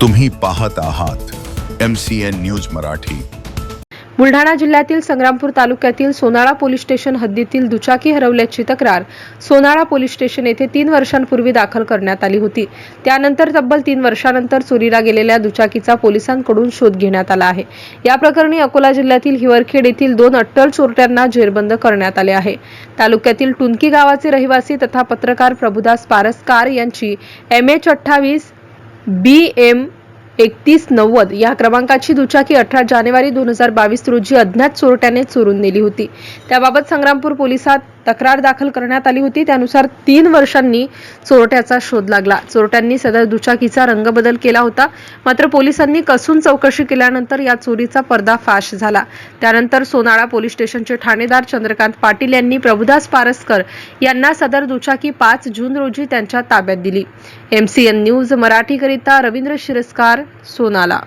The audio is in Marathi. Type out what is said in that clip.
तुम्ही पाहत आहात M C N news Marathi. Buldhana जिल्ह्यातील संग्रामपूर तालुक्यातील सोनाळा पोलीस स्टेशन हद्दीतील दुचाकी हरवल्याची तक्रार सोनाळा पोलीस स्टेशन येथे तीन वर्षांपूर्वी दाखल करण्यात आली होती. त्यानंतर तब्बल तीन वर्षानंतर चोरीला गेलेल्या दुचाकीचा पोलिसांकडून शोध घेण्यात आला आहे. या प्रकरणी अकोला जिल्ह्यातील हिवरखेड येथील दोन अट्टल चोरट्यांना जेरबंद करण्यात आले आहे. तालुक्यातील टुनकी गावाचे रहिवासी तथा पत्रकार प्रभुदास पारसकार यांची एम एच अठ्ठावीस बी एम एकतीस नव्वद या क्रमांकाची दुचाकी अठरा जानेवारी दोन हजार बावीस रोजी अज्ञात चोरट्याने चोरून नेली होती. त्याबाबत संग्रामपूर पोलिसात तक्रार दाखल करण्यात आली होती. त्यानुसार तीन वर्षांनी चोरट्याचा शोध लागला. चोरट्यांनी सदर दुचाकीचा रंगबदल केला होता. मात्र पोलिसांनी कसून चौकशी केल्यानंतर या चोरीचा पर्दाफाश झाला. त्यानंतर सोनाळा पोलीस स्टेशनचे ठाणेदार चंद्रकांत पाटील यांनी प्रभुदास पारसकर यांना सदर दुचाकी पाच जून रोजी त्यांच्या ताब्यात दिली. एमसीएन न्यूज मराठीकरिता रवींद्र शिरस्कार सोनाला.